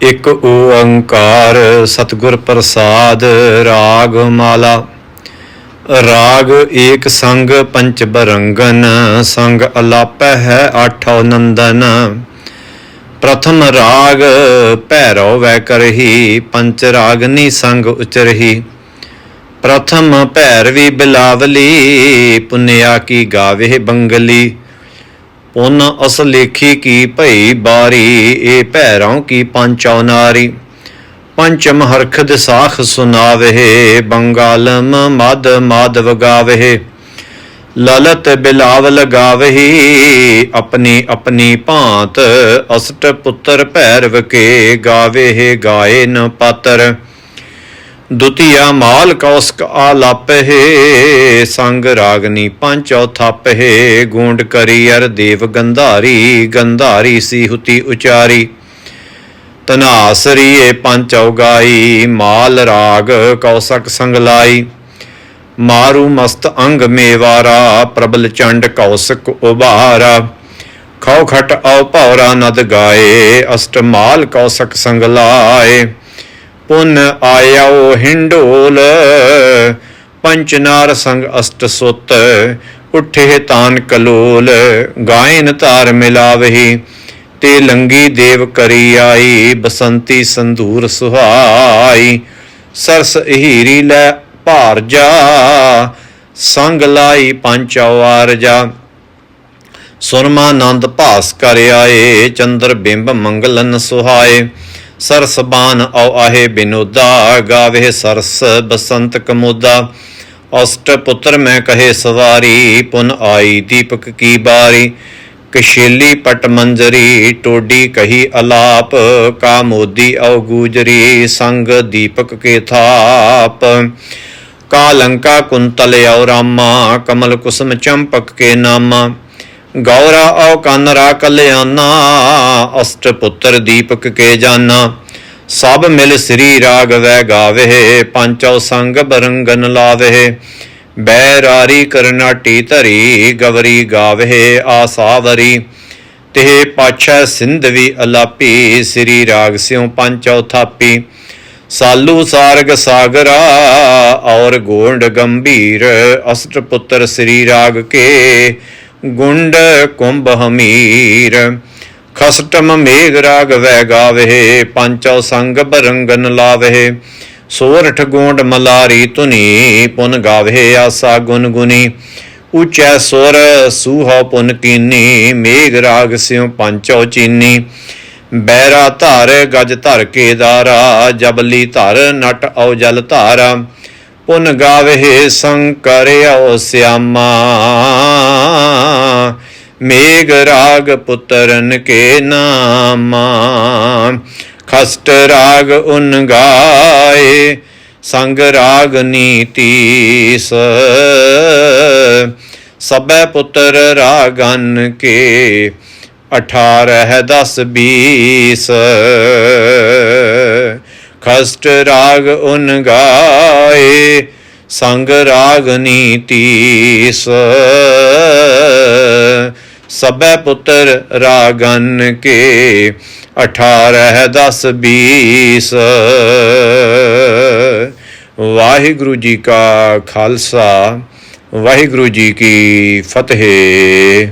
ਇਕ ਓੰਕਾਰ ਸਤਿਗੁਰ ਪ੍ਰਸਾਦ ਰਾਗ ਮਾਲਾ ਰਾਗ ਏਕ ਸੰਗ ਪੰਚ ਬਰੰਗਨ, ਸੰਗ ਅਲਾਪੈ ਹੈ ਆਠੋ ਨੰਦਨ। ਪ੍ਰਥਮ ਰਾਗ ਭੈਰੋ ਵੈ ਕਰਹੀ, ਪੰਚ ਰਾਗਨੀ ਸੰਗ ਉਚਰਹੀ। ਪ੍ਰਥਮ ਭੈਰਵੀ ਬਿਲਾਵਲੀ, ਪੁੰਨਿਆ ਕੀ ਗਾਵੇ ਬੰਗਲੀ। ਪੁਨ ਅਸ ਲੇਖੀ ਕੀ ਭਈ ਬਾਰੀ, ਏ ਭੈਰੋਂ ਕੀ ਪੰਚੋ ਨਾਰੀ। ਪੰਚਮ ਹਰਖ ਦਿਸਾਖ ਸੁਨਾਵਹਿ, ਬੰਗਾਲਮ ਮਦ ਮਾਧਵ ਗਾਵੇ ਲਲਤ ਬਿਲਾਵਲ ਗਾਵਹੀ ਆਪਣੀ ਆਪਣੀ ਭਾਂਤ ਅਸਟ ਪੁੱਤਰ ਭੈਰਵ ਕੇ ਗਾਵੇ ਗਾਏ ਨ ਪਾਤਰ। ਦੁਤੀਆ ਮਾਲ ਕੌਸਕ ਆਲਾਪਹਿ ਸੰਗ ਰਾਗਨੀ ਪੰਚੋ ਥਾਪਹਿ ਗੂੰਡ ਕਰੀ ਅਰ ਦੇਵ ਗੰਧਾਰੀ ਗੰਧਾਰੀ ਸੀ ਹੁਤੀ ਉਚਾਰੀ। ਤਨਾਸਰੀਏ ਪੰਚੋ ਗਾਈ, ਮਾਲ ਰਾਗ ਕੌਸਕ ਸੰਗ ਲਾਈ। ਮਾਰੂ ਮਸਤ ਅੰਗ ਮੇਵਾਰਾ, ਪ੍ਰਬਲ ਚੰਡ ਕੌਸਕ ਉਬਾਰਾ ਖੌ ਖਟ ਔ ਭੌਰਾ ਨਦ ਗਾਏ ਅਸ਼ਟਮਾਲ ਕੌਸਕ ਸੰਗ ਲਾਏ। ਪੁਨ ਆਇਓ ਹਿੰਡੋਲ ਪੰਚਨਾਰ ਸੰਗ ਅਸ਼ਟ ਸੁਤ, ਉਠੇ ਤਾਨ ਕਲੋਲ, ਗਾਇਨ ਧਾਰ ਮਿਲਾਵਹੀ, ਤੇ ਲੰਗੀ ਦੇਵ ਕਰੀ ਆਈ, ਬਸੰਤੀ ਸੰਧੂਰ ਸੁਹਾਈ, ਸਰਸ ਹੀਰੀ ਲੈ ਭਾਰ ਜਾ, ਸੰਗ ਲਾਈ ਪੰਚ ਅਵਾਰ ਜਾ। ਸੁਰਮਾਨੰਦ ਭਾਸ ਕਰ ਆਏ, ਚੰਦਰ ਬਿੰਬ ਮੰਗਲਨ ਸੁਹਾਏ ਸਰਸ ਬਾਨ ਔ ਆਹੇ ਬਿਨੋਦਾ, ਗਾਵੇ ਸਰਸ ਬਸੰਤ ਕਮੋਦਾ। ਅਸ਼ਟ ਪੁੱਤਰ ਮੈਂ ਕਹੇ ਸਵਾਰੀ, ਪੁਨ ਆਈ ਦੀਪਕ ਕੀ ਬਾਰੀ। ਕਸ਼ੇਲੀ ਪਟ ਮੰਜਰੀ, ਟੋਡੀ ਕਹੀ ਅਲਾਪ। ਕਾ ਮੋਦੀ ਔ ਗੂਜਰੀ, ਸੰਗ ਦੀਪਕ ਕੇ ਥਾਪ। ਕਾ ਲੰਕਾ ਕੁੰਤਲ ਔ ਰਾਮਾ, ਕਮਲ ਕੁਸਮ ਚੰਪਕ ਕੇ ਨਾਮਾ। ਗੌਰਾ ਔ ਕਾਨਰਾ ਕਲਿਆਣਾ, ਅਸ਼ਟ ਪੁੱਤਰ ਦੀਪਕ ਕੇ ਜਾਨਾ ਸਭ ਮਿਲ ਸ੍ਰੀ ਰਾਗ ਵੈ ਗਾਵੇ ਪੰਚੋ ਸੰਗ ਬਰੰਗਨ ਲਾਵੇ। ਬੈਰਾਰੀ ਕਰਨਾਟੀ ਧਰੀ ਗਵਰੀ ਗਾਵੇ ਆਸਾਵਰੀ ਤੇ ਪਾਛੈ ਸਿੰਧਵੀ ਅਲਾਪੀ, ਸ੍ਰੀ ਰਾਗ ਸਿਉ ਪੰਚੋ ਥਾਪੀ। ਸਾਲੂ ਸਾਰਗ ਸਾਗਰਾ, ਔਰ ਗੋਂਡ ਗੰਭੀਰ, ਅਸ਼ਟ ਪੁੱਤਰ ਸ੍ਰੀ ਰਾਗ ਕੇ। ਗੁੰਡ ਕੁੰਭ ਹਮੀਰ ਖਸਟਮ ਮੇਘ ਰਾਗ ਵੈ ਗਾਵੇ ਪੰਚੋ ਸੰਗ ਬਰੰਗਨ ਲਾਵੇ। ਸੋਰਠ ਗੋਂਡ ਮਲਾਰੀ ਤੁਨੀ ਪੁਨ ਗਾਵੇ, ਆਸਾ ਗੁਨ ਗੁਨੀ ਉਚੈ ਸੁਰ ਸੂਹ ਪੁਨ ਕੀਨੀ, ਮੇਘ ਰਾਗ ਸਿਉ ਪੰਚੋ ਚੀਨੀ। ਬੈਰਾ ਧਾਰ ਗਜ ਧਰ ਕੇ ਦਾਰਾ, ਜਬਲੀ ਧਰ ਨਟ ਔ ਜਲ ਧਾਰਾ। ਪੁਨ ਗਾਵੇ ਸੰਕਰ ਔ ਸਿਆਮਾ। ਮੇਘ ਰਾਗ ਪੁੱਤਰਨ ਕੇ ਨਾਮਾ। ਖਸਟ ਰਾਗ ਉਨ ਗਾਏ, ਸੰਗ ਰਾਗ ਨੀਤੀਸ ਸਬੈ ਪੁੱਤਰ ਰਾਗਨ ਕੇ 18 10 20 ਖਸਟ ਰਾਗ ਉਨ ਗਾਏ, ਸੰਗ ਰਾਗ ਨੀਤੀਸ ਸਬੈ ਪੁੱਤਰ ਰਾਗਨ ਕੇ 18 10 20 ਵਾਹਿਗੁਰੂ ਜੀ ਕਾ ਖਾਲਸਾ, ਵਾਹਿਗੁਰੂ ਜੀ ਕੀ ਫਤਿਹ।